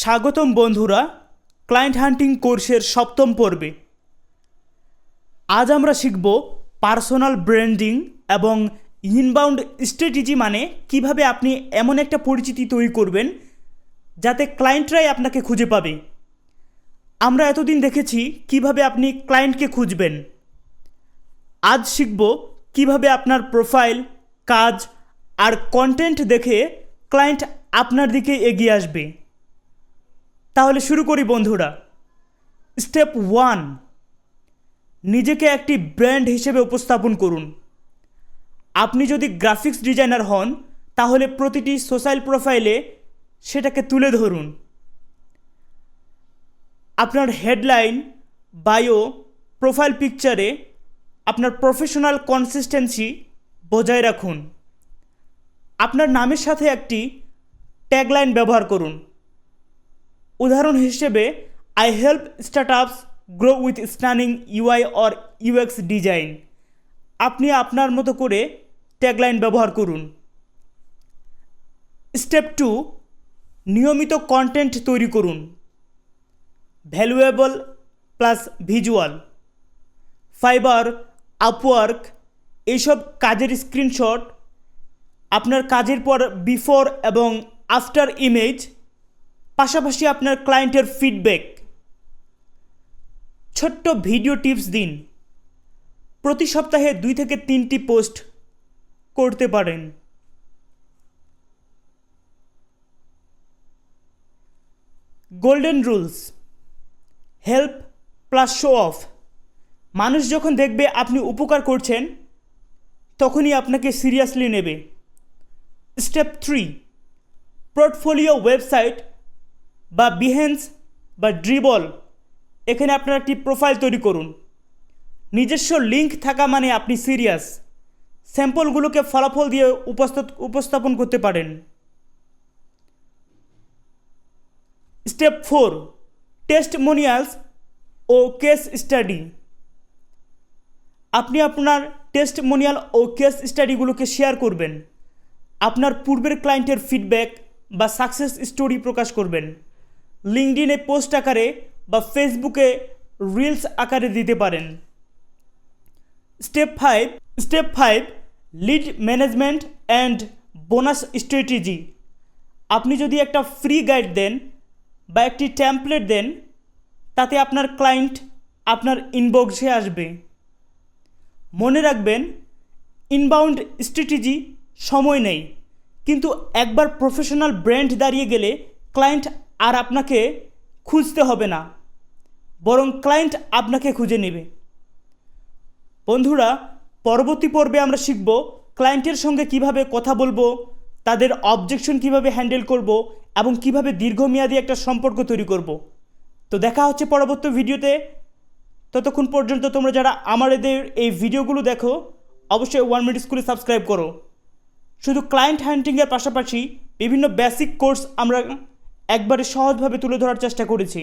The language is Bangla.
স্বাগতম বন্ধুরা, ক্লায়েন্ট হান্টিং কোর্সের সপ্তম পর্বে। আজ আমরা শিখব পার্সোনাল ব্র্যান্ডিং এবং ইনবাউন্ড স্ট্র্যাটেজি মানে কীভাবে আপনি এমন একটা পরিচিতি তৈরি করবেন যাতে ক্লায়েন্টরাই আপনাকে খুঁজে পাবে। আমরা এতদিন দেখেছি কীভাবে আপনি ক্লায়েন্টকে খুঁজবেন। আজ শিখব কীভাবে আপনার প্রোফাইল, কাজ আর কন্টেন্ট দেখে ক্লায়েন্ট আপনার দিকে এগিয়ে আসবে। তাহলে শুরু করি বন্ধুরা। স্টেপ ওয়ান নিজেকে একটি ব্র্যান্ড হিসেবে উপস্থাপন করুন। আপনি যদি গ্রাফিক্স ডিজাইনার হন, তাহলে প্রতিটি সোশ্যাল প্রোফাইলে সেটাকে তুলে ধরুন। আপনার হেডলাইন বায়ো প্রোফাইল পিকচারে আপনার প্রফেশনাল কনসিস্টেন্সি বজায় রাখুন। আপনার নামের সাথে একটি ট্যাগলাইন ব্যবহার করুন। উদাহরণ হিসেবে I help startups grow with stunning UI or UX design আপনি আপনার মতো করে ট্যাগলাইন ব্যবহার করুন। স্টেপ টু নিয়মিত কন্টেন্ট তৈরি করুন। Valuable plus visual Fiverr Upwork এইসব কাজের স্ক্রিনশট আপনার কাজের পর বিফোর এবং আফটার ইমেজ পাশাপাশি আপনার ক্লায়েন্টের ফিডব্যাক ছোট্ট ভিডিও টিপস দিন। প্রতি সপ্তাহে দুই থেকে তিনটি পোস্ট করতে পারেন। Golden rules help plus show off মানুষ যখন দেখবে আপনি উপকার করছেন, তখনই আপনাকে সিরিয়াসলি নেবে। স্টেপ থ্রি পোর্টফোলিও ওয়েবসাইট বা বিহেন্স বা ড্রিবল এখানে আপনার একটি প্রোফাইল তৈরি করুন। নিজস্ব লিঙ্ক থাকা মানে আপনি সিরিয়াস স্যাম্পলগুলোকে ফলাফল দিয়ে উপস্থাপ, উপস্থাপন করতে পারেন। স্টেপ ফোর টেস্টমোনিয়ালস ও কেস স্টাডি আপনি আপনার টেস্টমোনিয়াল ও কেস স্টাডিগুলোকে শেয়ার করবেন। আপনার পূর্বের ক্লায়েন্টের ফিডব্যাক বা সাকসেস স্টোরি প্রকাশ করবেন। লিঙ্কডিনে পোস্ট আকারে বা ফেসবুকে রিলস আকারে দিতে পারেন। Step five step five, lead management and bonus strategy. আপনি যদি একটা ফ্রি গাইড দেন বা একটি ট্যাম্পলেট দেন, তাতে আপনার ক্লায়েন্ট আপনার ইনবক্সে আসবে। মনে রাখবেন, ইনবাউন্ড স্ট্র্যাটেজি সময় নেই, কিন্তু একবার প্রফেশনাল ব্র্যান্ড দাঁড়িয়ে গেলে ক্লায়েন্ট আর আপনাকে খুঁজতে হবে না, বরং ক্লায়েন্ট আপনাকে খুঁজে নেবে। বন্ধুরা, পরবর্তী পর্বে আমরা শিখব ক্লায়েন্টের সঙ্গে কীভাবে কথা বলব, তাদের অবজেকশন কীভাবে হ্যান্ডেল করব এবং কীভাবে দীর্ঘমেয়াদী একটা সম্পর্ক তৈরি করব। তো দেখা হচ্ছে পরবর্তী ভিডিওতে। ততক্ষণ পর্যন্ত তোমরা যারা আমার এদের এই ভিডিওগুলো দেখো, অবশ্যই ওয়ান মিনিট স্কুলে সাবস্ক্রাইব করো। শুধু ক্লায়েন্ট হ্যান্ডিংয়ের পাশাপাশি বিভিন্ন বেসিক কোর্স আমরা একবারে সহজভাবে তুলে ধরার চেষ্টা করেছি।